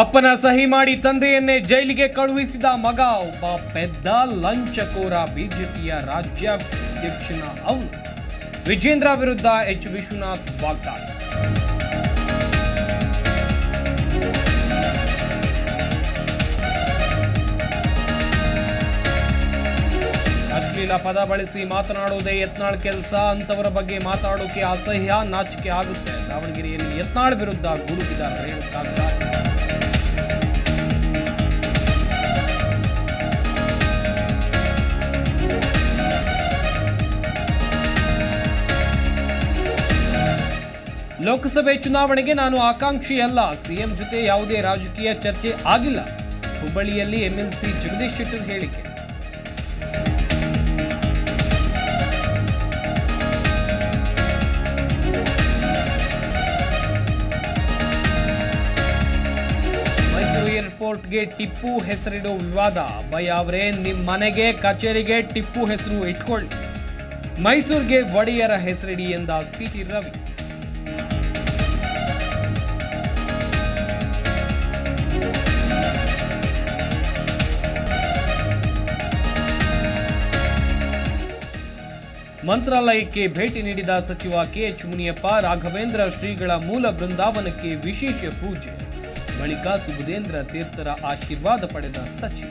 ಅಪ್ಪನ ಸಹಿ ಮಾಡಿ ತಂದೆಯನ್ನೇ ಜೈಲಿಗೆ ಕಳುಹಿಸಿದ ಮಗ, ಒಬ್ಬ ಪೆದ್ದ ಲಂಚಕೋರ ಬಿಜೆಪಿಯ ರಾಜ್ಯಾಧ್ಯಕ್ಷನ ಅವನು. ವಿಜೇಂದ್ರ ವಿರುದ್ಧ ಎಚ್. ವಿಶ್ವನಾಥ್ ವಾಗ್ದಾಳಿ. ಅಶ್ಲೀಲ ಪದ ಬಳಸಿ ಮಾತನಾಡುವುದೇ ಯತ್ನಾಳ್ ಕೆಲಸ. ಅಂತವರ ಬಗ್ಗೆ ಮಾತಾಡೋಕೆ ಅಸಹ್ಯ, ನಾಚಿಕೆ ಆಗುತ್ತೆ. ದಾವಣಗೆರೆಯಲ್ಲಿ ಯತ್ನಾಳ್ ವಿರುದ್ಧ ಗುಡುಗಿದ ರೇಣುಕಾಚಾರ್ಯ. ಲೋಕಸಭೆ ಚುನಾವಣೆಗೆ ನಾನು ಆಕಾಂಕ್ಷಿ ಅಲ್ಲ. ಸಿಎಂ ಜೊತೆ ಯಾವುದೇ ರಾಜಕೀಯ ಚರ್ಚೆ ಆಗಿಲ್ಲ. ಹುಬ್ಬಳ್ಳಿಯಲ್ಲಿ ಎಂಎಲ್ಸಿ ಜಗದೀಶ್ ಶೆಟ್ಟರ್ ಹೇಳಿಕೆ. ಮೈಸೂರು ಏರ್ಪೋರ್ಟ್ಗೆ ಟಿಪ್ಪು ಹೆಸರಿಡೋ ವಿವಾದ. ಬೈ ಅವರೇ ನಿಮ್ಮ ಮನೆಗೆ, ಕಚೇರಿಗೆ ಟಿಪ್ಪು ಹೆಸರು ಇಟ್ಕೊಳ್ಳಿ. ಮೈಸೂರಿಗೆ ಒಡೆಯರ ಹೆಸರಿಡಿ ಎಂದ ಸಿಟಿ ರವಿ. ಮಂತ್ರಾಲಯಕ್ಕೆ ಭೇಟಿ ನೀಡಿದ ಸಚಿವ ಕೆಎಚ್ ಮುನಿಯಪ್ಪ, ರಾಘವೇಂದ್ರ ಶ್ರೀಗಳ ಮೂಲ ಬೃಂದಾವನಕ್ಕೆ ವಿಶೇಷ ಪೂಜೆ. ಬಳಿಕ ಸುಬುಧೇಂದ್ರ ತೀರ್ಥರ ಆಶೀರ್ವಾದ ಪಡೆದ ಸಚಿವ.